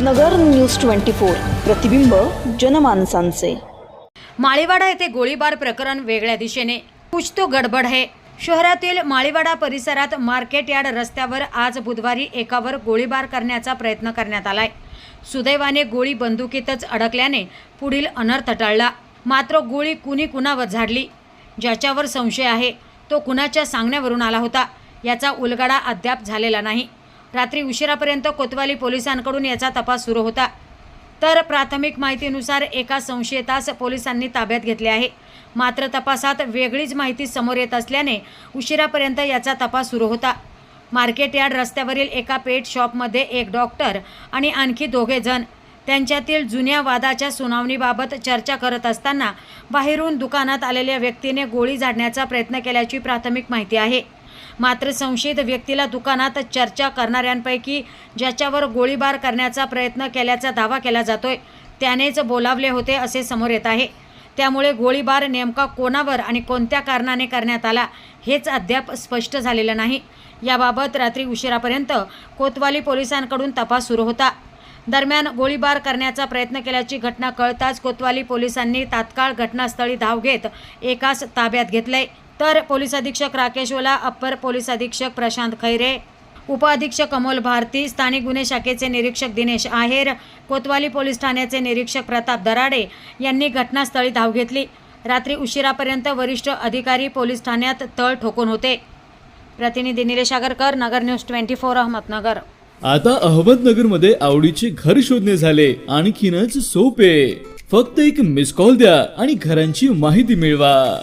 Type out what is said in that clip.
नगर news twenty four. प्रतिबिंब जनमानसांचे. माळीवाडा येथे गोळीबार प्रकरण वेगळ्या दिशेने. कुछ तो गडबड है शहरातील माळीवाडा परिसरात मार्केट यार्ड रस्त्यावर आज बुधवारी एकावर गोळीबार करण्याचा प्रयत्न करण्यात आलाय. सुदैवाने गोळी बंदुकीतच अडकल्याने पुढील अनर्थ टळला. मात्र गोळी कुणी कुणावर झाडली? ज्याच्यावर संशय आहे तो कुणाच्या सांगण्यावरून आला होता? याचा उलगडा अद्याप झालेला नाही. रात्री उशिरापर्यंत कोतवाली पोलिसांकडून याचा तपास सुरू होता. तर प्राथमिक माहितीनुसार एका संशयितास पोलिसांनी ताब्यात घेतले आहे. मात्र तपासात वेगळीच माहिती समोर येत असल्याने उशिरापर्यंत याचा तपास सुरू होता. मार्केट यार्ड रस्त्यावरील एका पेट शॉपमध्ये एक डॉक्टर आणि आणखी दोघे जण त्यांच्यातील जुन्या वादाच्या सुनावणीबाबत चर्चा करत असताना बाहेरून दुकानात आलेल्या व्यक्तीने गोळी झाडण्याचा प्रयत्न केल्याची प्राथमिक माहिती आहे. मात्र संशयित व्यक्तीला दुकानात चर्चा करणाऱ्यांपैकी ज्याच्यावर गोळीबार करण्याचा प्रयत्न केल्याचा दावा केला जातोय त्यानेच बोलावले होते असे समोर येत आहे. त्यामुळे गोळीबार नेमका कोणावर आणि कोणत्या कारणाने करण्यात आला हेच अद्याप स्पष्ट झालेलं नाही. याबाबत रात्री उशिरापर्यंत कोतवाली पोलिसांकडून तपास सुरू होता. दरम्यान गोळीबार करण्याचा प्रयत्न केल्याची घटना कळताच कोतवाली पोलिसांनी तात्काळ घटनास्थळी धाव घेत एकास ताब्यात घेतलंय. तर पोलीस अधीक्षक राकेश ओला अप्पर पोलीस अधीक्षक प्रशांत खैरे उपअधीक्षक अमोल भारती स्थानिक गुन्हे शाखेचे निरीक्षक दिनेश आहेर कोतवाली पोलीस ठाण्याचे निरीक्षक प्रताप दराडे यांनी घटनास्थळी धाव घेतली. रात्री उशिरापर्यंत वरिष्ठ अधिकारी पोलीस ठाण्यात तळ ठोकून होते. प्रतिनिधी Nilesh Agarkar Nagar news twenty four Ahmednagar. आता अहमदनगरमध्ये आवडीचे घर शोधणे झाले. आणखीनच सोपे. फक्त एक मिस कॉल द्या आणि घरांची माहिती मिळवा.